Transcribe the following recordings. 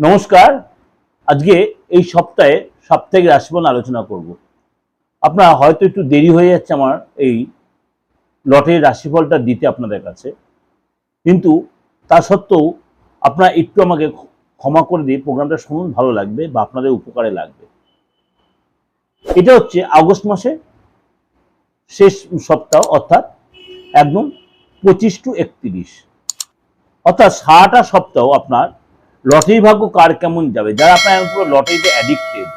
নমস্কার। আজকে এই সপ্তাহে সাপ্তাহিক রাশিফল আলোচনা করব। আপনার হয়তো একটু দেরি হয়ে যাচ্ছে আমার এই লটের রাশিফলটা দিতে আপনাদের কাছে। কিন্তু তা সত্ত্বেও আপনারা একটু আমাকে ক্ষমা করে দিয়ে প্রোগ্রামটা শুনুন, ভালো লাগবে বা আপনাদের উপকারে লাগবে। এটা হচ্ছে আগস্ট মাসে শেষ সপ্তাহ, অর্থাৎ একদম পঁচিশ টু একত্রিশ। অর্থাৎ সারাটা সপ্তাহ আপনার লটারি ভাগ্য কার কেমন যাবে? যারা আপনার পুরো লটারিতে অ্যাডিক্টেড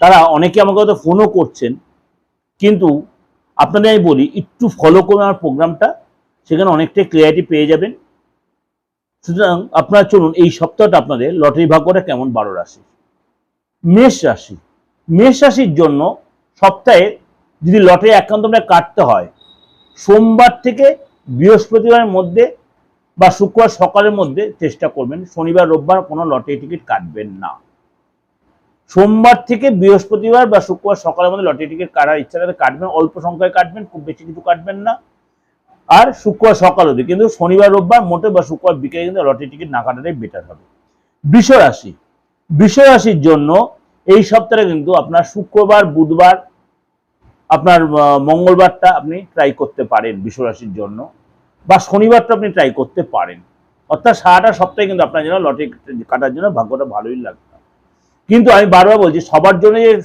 তারা অনেকে আমাকে হয়তো ফোনও করছেন, কিন্তু আপনাদের আমি বলি, একটু ফলো করুন আমার প্রোগ্রামটা সেখানে অনেকটাই ক্লিয়ারিটি পেয়ে যাবেন। সুতরাং আপনারা চলুন, এই সপ্তাহটা আপনাদের লটারি ভাগ্যটা কেমন? বারো রাশি। মেষ রাশি। মেষ রাশির জন্য সপ্তাহে যদি লটারি একান্ত কাটতে হয়, সোমবার থেকে বৃহস্পতিবারের মধ্যে বা শুক্রবার সকালের মধ্যে চেষ্টা করবেন, শনিবার, রোববার কোনো লটারি টিকিট কাটবেন না। সোমবার থেকে বৃহস্পতিবার বা শুক্রবার সকালের মধ্যে লটারি টিকিট কাটার ইচ্ছা থাকলে কাটবেন, অল্প সংখ্যায় কাটবেন, খুব বেশি কিছু কাটবেন না। আর শুক্রবার সকাল অবধি, কিন্তু শনিবার, রোববার মোটে বা শুক্রবার বিকেলে কিন্তু লটারি টিকিট না কাটাটাই বেটার হবে। বৃষ রাশি রাশির জন্য এই সপ্তাহে কিন্তু আপনার শুক্রবার, বুধবার, আপনার মঙ্গলবারটা আপনি ট্রাই করতে পারেন বৃষ রাশির জন্য। বা শনিবারটা আপনি ট্রাই করতে পারেন। অর্থাৎ সারাটা সপ্তাহে কিন্তু আপনার জন্য লটারি কাটার জন্য ভাগ্যটা ভালোই লাগবে। কিন্তু আমি বারবার বলছি, সবার জন্য যে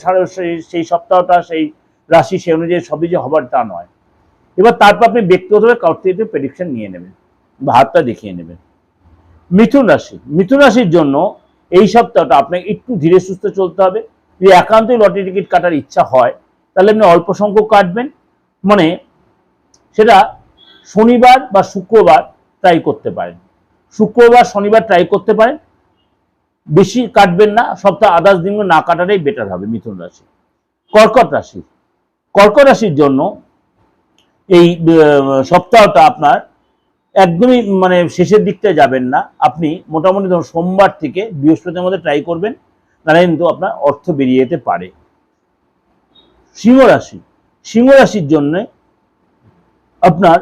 সেই- সপ্তাহটা, সেই রাশি, সেই অনুযায়ী সবই যে হবার তা নয়। এবার তারপর আপনি ব্যক্তিগতভাবে কাউর থেকে প্রেডিকশন নিয়ে নেবেন বা হাতটা দেখিয়ে নেবেন। মিথুন রাশি, মিথুন রাশির জন্য এই সপ্তাহটা আপনাকে একটু ধীরে সুস্থে চলতে হবে। যদি একান্তই লটারি টিকিট কাটার ইচ্ছা হয়, তাহলে আপনি অল্প সংখ্যক কাটবেন। মানে সেটা শনিবার বা শুক্রবার ট্রাই করতে পারেন। শুক্রবার, শনিবার ট্রাই করতে পারেন। বেশি কাটবেন না, সপ্তাহ আদার্স দিনগুলো না কাটাটাই বেটার হবে মিথুন রাশি। কর্কট রাশি। কর্কট রাশির জন্য এই সপ্তাহটা আপনার একদমই মানে শেষের দিকটা যাবেন না। আপনি মোটামুটি ধরুন সোমবার থেকে বৃহস্পতির মধ্যে ট্রাই করবেন, তাহলে কিন্তু আপনার অর্থ বেরিয়ে যেতে পারে। সিংহ রাশি। সিংহ রাশির জন্য আপনার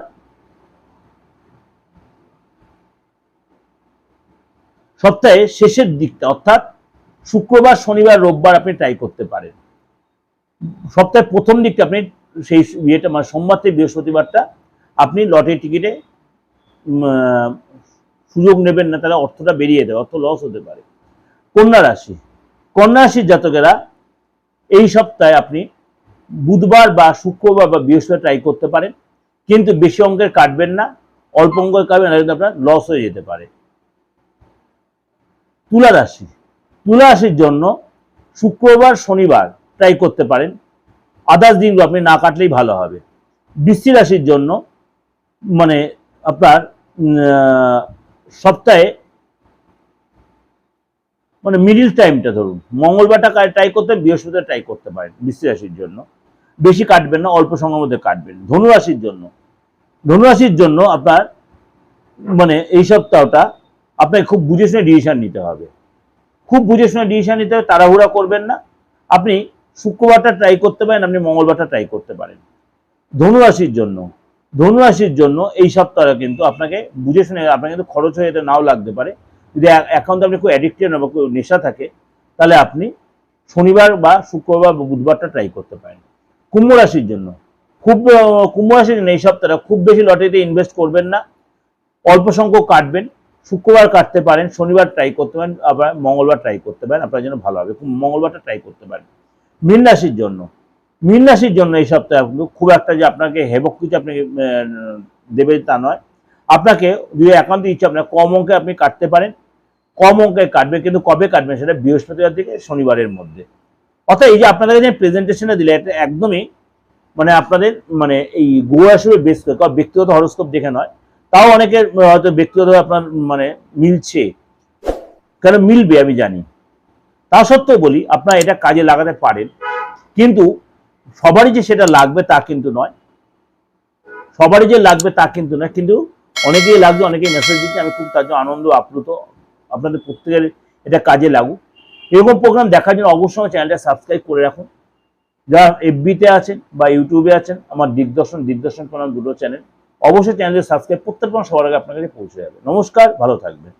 সপ্তাহে শেষের দিকটা, অর্থাৎ শুক্রবার, শনিবার, রোববার আপনি ট্রাই করতে পারেন। সপ্তাহের প্রথম দিকটা আপনি সেই ইয়েটা মানে সোমবার থেকে বৃহস্পতিবারটা আপনি লটারি টিকিটে সুযোগ নেবেন না, তাহলে অর্থটা বেরিয়ে দেবে অর্থ লস হতে পারে। কন্যা রাশি, কন্যা রাশির জাতকেরা এই সপ্তাহে আপনি বুধবার বা শুক্রবার বা বৃহস্পতিবার ট্রাই করতে পারেন, কিন্তু বেশি অঙ্কের কাটবেন না, অল্প অঙ্কের কাটবেন আপনার লস হয়ে যেতে পারে। তুলা রাশি। তুলা রাশির জন্য শুক্রবার, শনিবার ট্রাই করতে পারেন। আদার্স দিনগুলো আপনি না কাটলেই ভালো হবে। বৃষ্টি রাশির জন্য মানে আপনার সপ্তাহে মানে মিডিল টাইমটা ধরুন। মঙ্গলবারটা ট্রাই করতে, বৃহস্পতিবার ট্রাই করতে পারেন বৃষ্টি রাশির জন্য। বেশি কাটবেন না, অল্প সময়ের মধ্যে কাটবেন। ধনুরাশির জন্য। ধনুরাশির জন্য আপনার মানে এই সপ্তাহটা আপনাকে খুব বুঝে শুনে ডিসিশন নিতে হবে। খুব বুঝে শুনে ডিসিশন নিতে হবে, তাড়াহুড়া করবেন না। আপনি শুক্রবারটা ট্রাই করতে পারেন, আপনি মঙ্গলবারটা ট্রাই করতে পারেন। ধনুরাশির জন্য ধনুরাশির জন্য এই সপ্তাহে কিন্তু আপনাকে বুঝে শুনে, আপনার কিন্তু খরচ হয়ে যেতে নাও লাগতে পারে। যদি অ্যাকাউন্টে আপনি খুব অ্যাডিক্টেড বা খুব নেশা থাকে, তাহলে আপনি শনিবার বা শুক্রবার বা বুধবারটা ট্রাই করতে পারেন। কুম্ভ রাশির জন্য, খুব কুম্ভ রাশির জন্য এই সপ্তাহটা খুব বেশি লটারিতে ইনভেস্ট করবেন না। অল্প সংখ্যক কাটবেন। শুক্রবার কাটতে পারেন, শনিবার ট্রাই করতে পারেন, আবার মঙ্গলবার ট্রাই করতে পারেন, আপনার জন্য ভালো হবে। মঙ্গলবারটা ট্রাই করতে পারেন। মীন রাশির জন্য। মীন রাশির জন্য এই সপ্তাহে খুব একটা যে আপনাকে হেবক কিছু আপনাকে দেবে তা নয়। আপনাকে যদি একান্ত ইচ্ছে, আপনার কম অঙ্কে আপনি কাটতে পারেন। কম অঙ্কে কাটবেন, কিন্তু কবে কাটবেন সেটা বৃহস্পতিবার থেকে শনিবারের মধ্যে। অর্থাৎ এই যে আপনাদের যে প্রেজেন্টেশনটা দিলে, এটা একদমই মানে আপনাদের মানে এই গোয়া হিসেবে বেস করে ব্যক্তিগত হরস্কোপ দেখে নয়। তাও অনেকের হয়তো ব্যক্তিগত আপনার মানে মিলছে। কেন মিলবে আমি জানি। তা সত্ত্বেও বলি, আপনারা এটা কাজে লাগাতে পারেন, কিন্তু সবারই যে সেটা লাগবে তা কিন্তু নয়। সবারই যে লাগবে তা কিন্তু নয়, কিন্তু অনেকেই লাগবে, অনেকেই মেসেজ দিচ্ছে, আমি খুব তার জন্য আনন্দ, আপ্লুত। আপনাদের প্রত্যেকের এটা কাজে লাগুক। এরকম প্রোগ্রাম দেখার জন্য অবশ্যই চ্যানেলটা সাবস্ক্রাইব করে রাখুন। যারা এফবিতে আছেন বা ইউটিউবে আছেন, আমার দিগদর্শন দিগদর্শন প্রণাম দুটো চ্যানেল অবশ্যই চ্যানেলটি সাবস্ক্রাইব করতে পারেন সবার আগে আপনার কাছে পৌঁছে যাবে। নমস্কার ভালো থাকবেন।